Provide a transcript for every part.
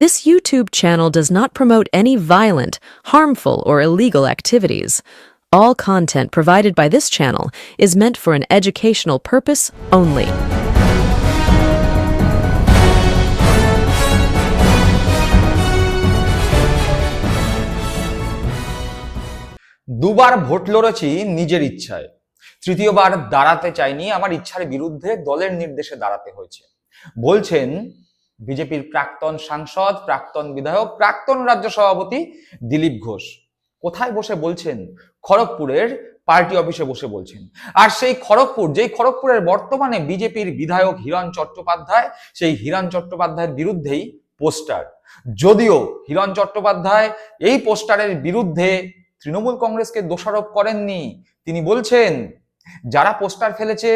This YouTube channel does not promote any violent, harmful, or illegal activities. All content provided by this channel is meant for an educational purpose only. দুবার vote লড়েছি নিজের ইচ্ছায় তৃতীয়বার দাঁড়াতে চাইনি আমার ইচ্ছার বিরুদ্ধে দলের নির্দেশে দাঁড়াতে হয়েছে বলছেন বিজেপির প্রাক্তন সাংসদ, প্রাক্তন বিধায়ক, প্রাক্তন রাজ্য সভাপতি দিলীপ ঘোষ। কোথায় বসে বলছেন? খড়গপুরের পার্টি অফিসে বসে বলছেন। আর সেই খড়গপুর, যেই খড়গপুরের বর্তমানে বিজেপির বিধায়ক হিরণ চট্টোপাধ্যায়, সেই হিরণ চট্টোপাধ্যায়ের বিরুদ্ধেই পোস্টার। যদিও হিরণ চট্টোপাধ্যায় এই পোস্টারের বিরুদ্ধে তৃণমূল কংগ্রেসকে দোষারোপ করেননি, তিনি বলছেন, যারা পোস্টার ফেলেছে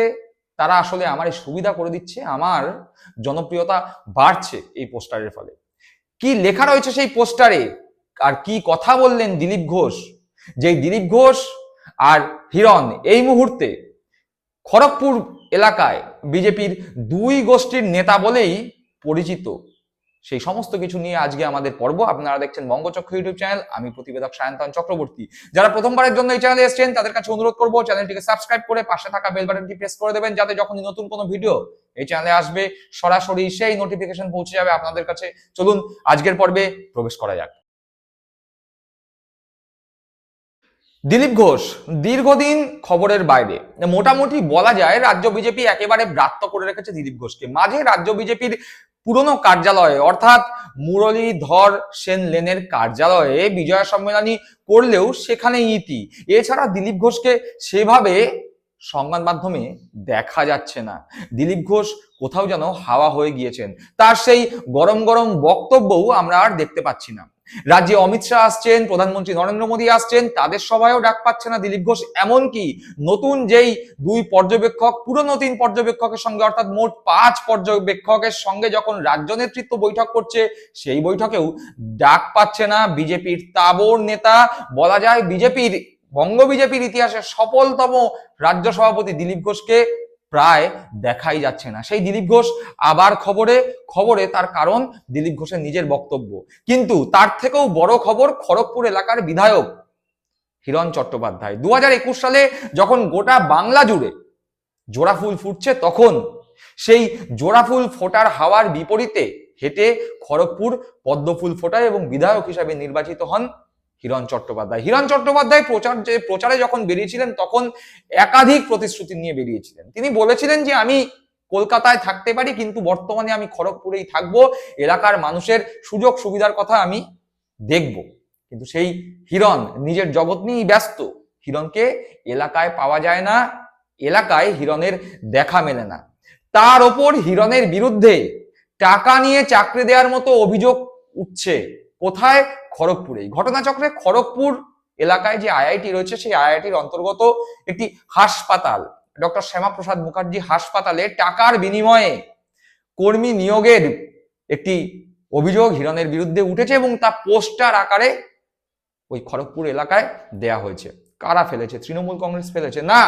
তারা আসলে আমার এই সুবিধা করে দিচ্ছে, আমার জনপ্রিয়তা বাড়ছে এই পোস্টারের ফলে। কি লেখা রয়েছে সেই পোস্টারে? আর কি কথা বললেন দিলীপ ঘোষ? যে দিলীপ ঘোষ আর হিরণ এই মুহূর্তে খড়গপুর এলাকায় বিজেপির দুই গোষ্ঠীর নেতা বলেই পরিচিত। সেই সমস্ত কিছু নিয়ে আজকে আমাদের পর্ব। আপনারা দেখছেন বঙ্গচক্র ইউটিউব চ্যানেল। আমি প্রতিবেদক সায়ন্তন চক্রবর্তী। যারা প্রথমবারের জন্য এই চ্যানেলে এসেছেন, তাদের কাছে অনুরোধ করব, চ্যানেলটিকে সাবস্ক্রাইব করে পাশে থাকা বেল বাটনটি প্রেস করে দেবেন, যাতে যখনই নতুন কোনো ভিডিও এই চ্যানেলে আসবে, সরাসরি সেই নোটিফিকেশন পৌঁছে যাবে আপনাদের কাছে। চলুন, আজকের পর্বে প্রবেশ করা যাক। দিলীপ ঘোষ, দীর্ঘদিন খবরের বাইরে। মোটামুটি বলা যায়, রাজ্য বিজেপি একেবারে ব্রাত্য করে রেখেছে দিলীপ ঘোষকে। মাঝে রাজ্য বিজেপির পুরনো কার্যালয়ে, অর্থাৎ মুরলীধর সেন লেনের কার্যালয়ে বিজয়া সম্মেলনী করলেও সেখানে ইতি। এছাড়া দিলীপ ঘোষকে সেভাবে সংবাদ মাধ্যমে দেখা যাচ্ছে না। দিলীপ ঘোষ কোথাও যেন হাওয়া হয়ে গিয়েছেন। তার সেই গরম গরম বক্তব্যও আমরা আর দেখতে পাচ্ছি না। রাজ্যে অমিত শাহ আসছেন, প্রধানমন্ত্রী নরেন্দ্র মোদী আসছেন, তাদের সবাইও ডাক পাচ্ছে না দিলীপ ঘোষ। এমনকি নতুন যেই দুই পর্যবেক্ষক, পুরনো তিন পর্যবেক্ষকের সঙ্গে, অর্থাৎ মোট পাঁচ পর্যবেক্ষকের সঙ্গে যখন রাজ্য নেতৃত্ব বৈঠক করছে, সেই বৈঠকেও ডাক পাচ্ছে না বিজেপির তাবর নেতা। বলা যায় বিজেপির বঙ্গ বিজেপির ইতিহাসে সফলতম রাজ্য সভাপতি দিলীপ ঘোষকে প্রায় দেখাই যাচ্ছে না। সেই দিলীপ ঘোষ আবার খবরে খবরে তার কারণ দিলীপ ঘোষের নিজের বক্তব্য। কিন্তু তার থেকেও বড় খবর খড়গপুর এলাকার বিধায়ক হিরণ চট্টোপাধ্যায়। দু হাজার একুশ সালে যখন গোটা বাংলা জুড়ে জোড়া ফুল ফুটছে, তখন সেই জোড়া ফুল ফোটার হাওয়ার বিপরীতে হেঁটে খড়গপুর পদ্মফুল ফোটায় এবং বিধায়ক হিসাবে নির্বাচিত হন হিরণ চট্টোপাধ্যায়। হিরণ চট্টোপাধ্যায় প্রচার যে প্রচারে যখন বেরিয়েছিলেন, তখন একাধিক প্রতিশ্রুতি নিয়ে বেরিয়েছিলেন। তিনি বলেছিলেন যে, আমি কলকাতায় থাকতে পারি, কিন্তু বর্তমানে আমি খড়গপুরেই থাকব। এলাকার মানুষের সুযোগ সুবিধার কথা আমি দেখব। কিন্তু সেই হিরণ নিজের জগৎ নিয়েই ব্যস্ত। হিরণকে এলাকায় পাওয়া যায় না, এলাকায় হিরণের দেখা মেলে না। তার ওপর হিরণের বিরুদ্ধে টাকা নিয়ে চাকরি দেওয়ার মতো অভিযোগ উঠছে। কোথায় খড়গপুরে। ঘটনাচক্রে খড়গপুর এলাকায় যে আইআইটি রয়েছে, সেই আইআইটির অন্তর্গত একটি হাসপাতাল, ডক্টর শ্যামাপ্রসাদ মুখার্জি হাসপাতালে টাকার বিনিময়ে কর্মী নিয়োগের একটি অভিযোগ হিরণের বিরুদ্ধে উঠেছে এবং তা পোস্টার আকারে ওই খড়গপুর এলাকায় দেয়া হয়েছে। কারা ফেলেছে? তৃণমূল কংগ্রেস ফেলেছে? না,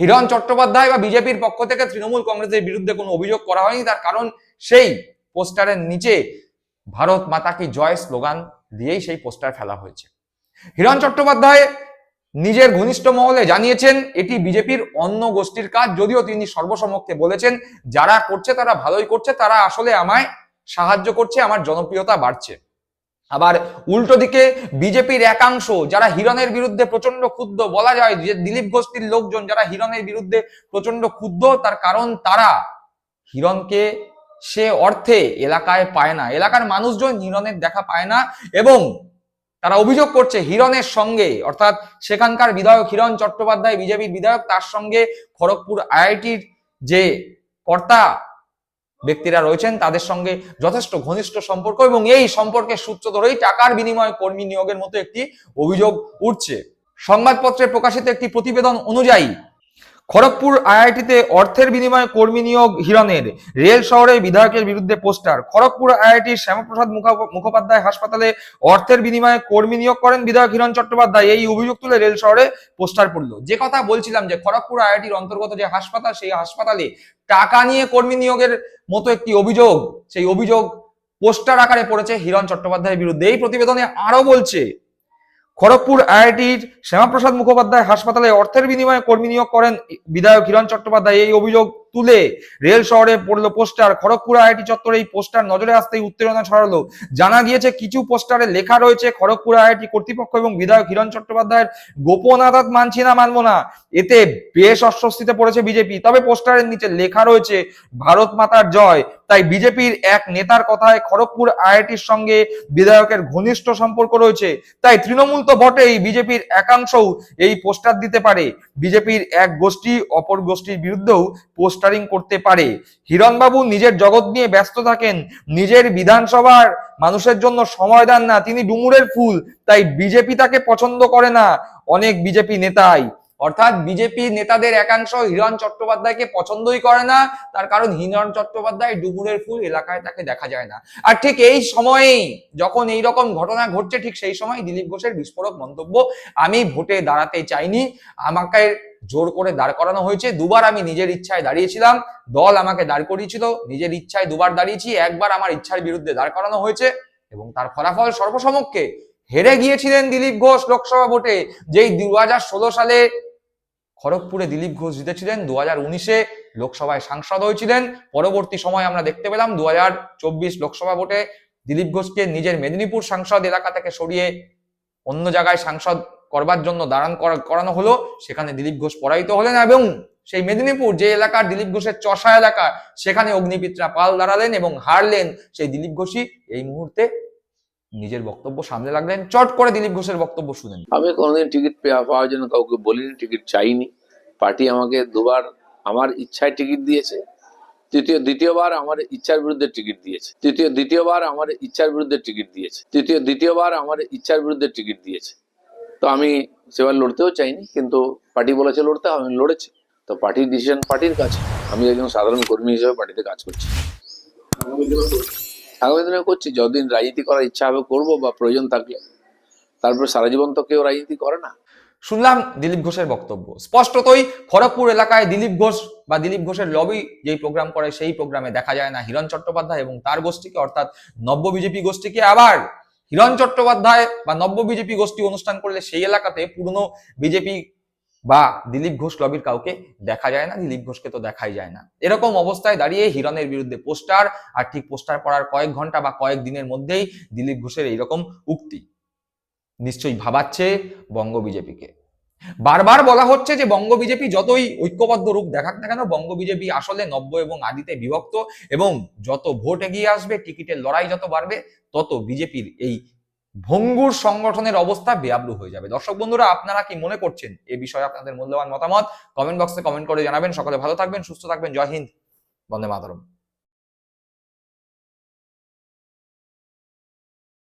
হিরণ চট্টোপাধ্যায় বা বিজেপির পক্ষ থেকে তৃণমূল কংগ্রেসের বিরুদ্ধে কোনো অভিযোগ করা হয়নি। তার কারণ সেই পোস্টারের নিচে, ভারত মাতা কি জয় স্লোগান দিয়েই সেই পোস্টার ফেলা হয়েছে। হিরণ চট্টোপাধ্যায় নিজের ঘনিষ্ঠ মহলে জানিয়েছেন, এটি বিজেপির অন্য গোষ্ঠীর কাজ, যদিও তিনি সর্বসমক্ষে বলেছেন, যারা করছে তারা ভালোই করছে, তারা আসলে আমায় সাহায্য করছে, আমার জনপ্রিয়তা বাড়ছে। আবার উল্টো দিকে বিজেপির একাংশ, যারা হিরণের বিরুদ্ধে প্রচণ্ড ক্ষুব্ধ, বলা যায় যে দিলীপ গোষ্ঠীর লোকজন যারা হিরণের বিরুদ্ধে প্রচণ্ড ক্ষুব্ধ, তার কারণ তারা হিরণকে সে অর্থে এলাকায় পায় না। এলাকার মানুষজন হিরণের দেখা পায় না এবং তারা অভিযোগ করছে হিরণের সঙ্গে, অর্থাৎ সেখানকার বিধায়ক হিরণ চট্টোপাধ্যায়, বিজেপির বিধায়ক, তার সঙ্গে খড়গপুর আইআইটির যে কর্তা ব্যক্তিরা রয়েছেন, তাদের সঙ্গে যথেষ্ট ঘনিষ্ঠ সম্পর্ক এবং এই সম্পর্কের সূত্র ধরেই টাকার বিনিময়ে কর্মী নিয়োগের মতো একটি অভিযোগ উঠছে। সংবাদপত্রে প্রকাশিত একটি প্রতিবেদন অনুযায়ী খড়গপুর আইআইটিতে অর্থের বিনিময়ে কর্মী নিয়োগ হিরণের। রেল শহরে বিধায়কের বিরুদ্ধে পোস্টার। খড়গপুর আইআইটির শ্যামাপ্রসাদ মুখা- মুখোপাধ্যায় হাসপাতালে অর্থের বিনিময়ে কর্মী নিয়োগ করেন বিধায়ক হিরণ চট্টোপাধ্যায়। এই অভিযোগ তুলে রেল শহরে পোস্টার পড়ল। যে কথা বলছিলাম যে খড়গপুর আইআইটির অন্তর্গত যে হাসপাতাল, সেই হাসপাতালে টাকা নিয়ে কর্মী নিয়োগের মতো একটি অভিযোগ, সেই অভিযোগ পোস্টার আকারে পড়েছে হিরণ চট্টোপাধ্যায়ের বিরুদ্ধে। এই প্রতিবেদনে আরও বলছে খড়গপুর আইআইটির শ্যামাপ্রসাদ মুখোপাধ্যায় হাসপাতালে অর্থের বিনিময়ে কর্মী নিয়োগ করেন বিধায়ক হিরণ চট্টোপাধ্যায়। এই অভিযোগ তুলে রেল শহরে পড়ল পোস্টার। খড়গপুর আইআইটি চত্বরে এই পোস্টার নজরে আসতেই উত্তেজনা ছড়ালো। জানা গিয়েছে, কিছু পোস্টারে লেখা রয়েছে, খড়গপুর আইআইটি কর্তৃপক্ষ এবং বিধায়ক হিরণ চট্টোপাধ্যায়ের গোপন আদাত মানছি না, মানবো না। এতে বেশ অস্বস্তিতে পড়েছে বিজেপি। তবে পোস্টারের নিচে লেখা রয়েছে, ভারত মাতার জয়। তাই বিজেপির এক নেতার কথায় খড়গপুর আইআইটির সঙ্গে বিধায়কের ঘনিষ্ঠ সম্পর্ক রয়েছে। তাই তৃণমূল তো বটেই বিজেপির একাংশও এই পোস্টার দিতে পারে। বিজেপির এক গোষ্ঠী অপর গোষ্ঠীর বিরুদ্ধেও পোস্টারিং করতে পারে। হিরণবাবু নিজের জগৎ নিয়ে ব্যস্ত থাকেন। নিজের বিধানসভার মানুষের জন্য সময় দেন না। তিনি ডুমুরের ফুল। তাই বিজেপি তাকে পছন্দ করে না। অনেক বিজেপি নেতাই। অর্থাৎ বিজেপি নেতাদের একাংশ হিরণ চট্টোপাধ্যায়কে পছন্দই করে না, তার কারণ হিরণ চট্টোপাধ্যায় ডুবুরের ফুল এলাকায় তাকে দেখা যায় না। আর ঠিক এই সময়েই যখন এই রকম ঘটনা ঘটছে, ঠিক সেই সময় দিলীপ ঘোষের বিস্ফোরক মন্তব্য আমি ভোটে দাঁড়াতে চাইনি। আমাকে জোর করে দাঁড় করানো হয়েছে। দুবার আমি নিজের ইচ্ছায় দাঁড়িয়েছিলাম। দল আমাকে দাঁড় করিয়েছিল। নিজের ইচ্ছায় দুবার দাঁড়িয়েছি। একবার আমার ইচ্ছার বিরুদ্ধে দাঁড় করানো হয়েছে এবং তার ফলাফল সর্বসমক্ষে হেরে গিয়েছিলেন দিলীপ ঘোষ লোকসভা ভোটে, যেই দু হাজার ষোলো সালে খড়গপুরে দিলীপ ঘোষ জিতেছিলেন দু হাজার উনিশে লোকসভায় সাংসদ হয়েছিলেন। পরবর্তী সময় আমরা দেখতে পেলাম দু হাজার চব্বিশ লোকসভা ভোটে দিলীপ ঘোষকে নিজের মেদিনীপুর সাংসদ এলাকা থেকে সরিয়ে অন্য জায়গায় সাংসদ করবার জন্য দাঁড়ান করানো হলো। সেখানে দিলীপ ঘোষ পরাজিত হলেন এবং সেই মেদিনীপুর যে এলাকার দিলীপ ঘোষের চষা এলাকা সেখানে অগ্নিপিত্রা পাল দাঁড়ালেন এবং হারলেন সেই দিলীপ ঘোষই এই মুহূর্তে নিজের বক্তব্য সামনে লাগলেন চট করে দিলীপ ঘোষের বক্তব্য শুনেন আমি কোনোদিন টিকিট পাওয়ার জন্য কাউকে বলিনি, টিকিট চাইনি। পার্টি আমাকে দুবার আমার ইচ্ছায় টিকিট দিয়েছে। তৃতীয় দ্বিতীয়বার আমার ইচ্ছার বিরুদ্ধে টিকিট দিয়েছে। তৃতীয় দ্বিতীয়বার আমার ইচ্ছার বিরুদ্ধে টিকিট দিয়েছে। তৃতীয় দ্বিতীয়বার আমার ইচ্ছার বিরুদ্ধে টিকিট দিয়েছে। তো আমি সেবার লড়তেও চাইনি, কিন্তু পার্টি বলেছে লড়তে আমি লড়েছি। তো পার্টির ডিসিশন পার্টির কাছে আমি একজন সাধারণ কর্মী হিসেবে পার্টিতে কাজ করছি। আগামী করছি, যতদিন রাজনীতি করার ইচ্ছা হবে করব বা প্রয়োজন থাকলে। তারপর সারা জীবন তো কেউ রাজনীতি করে না। শুনলাম দিলীপ ঘোষের বক্তব্য। স্পষ্টতই খড়গপুর এলাকায় দিলীপ ঘোষ বা দিলীপ ঘোষের লবি যেই প্রোগ্রাম করে, সেই প্রোগ্রামে দেখা যায় না। হিরণ চট্টোপাধ্যায় এবং তার গোষ্ঠীকে, অর্থাৎ নব্য বিজেপি গোষ্ঠীকে আবার হিরণ চট্টোপাধ্যায় বা নব্য বিজেপি গোষ্ঠী অনুষ্ঠান করলে সেই এলাকাতে পুরনো বিজেপি বা দিলীপ ঘোষ লবির কাউকে দেখা যায় না, দিলীপ ঘোষকে তো দেখাই যায় না। এরকম অবস্থায় দাঁড়িয়ে হিরণের বিরুদ্ধে পোস্টার, আর ঠিক পোস্টার পড়ার কয়েক ঘণ্টা বা কয়েক দিনের মধ্যেই দিলীপ ঘোষের এইরকম উক্তি নিশ্চয়ই ভাবাচ্ছে বঙ্গ বিজেপিকে। বারবার বলা হচ্ছে যে বঙ্গ বিজেপি যতই ঐক্যবদ্ধ রূপ দেখাক না কেন, বঙ্গ বিজেপি আসলে নব্য এবং আদিতে বিভক্ত এবং যত ভোট এগিয়ে আসবে, টিকিটের লড়াই যত বাড়বে, তত বিজেপির এই ভঙ্গুর সংগঠনের অবস্থা বেআব্রু হয়ে যাবে। দর্শক বন্ধুরা, আপনারা কি মনে করছেন এ বিষয়ে আপনাদের মূল্যবান মতামত? কমেন্ট বক্সে কমেন্ট করে জানাবেন। সকলে ভালো থাকবেন, সুস্থ থাকবেন। জয় হিন্দ। বন্দে মাতরম।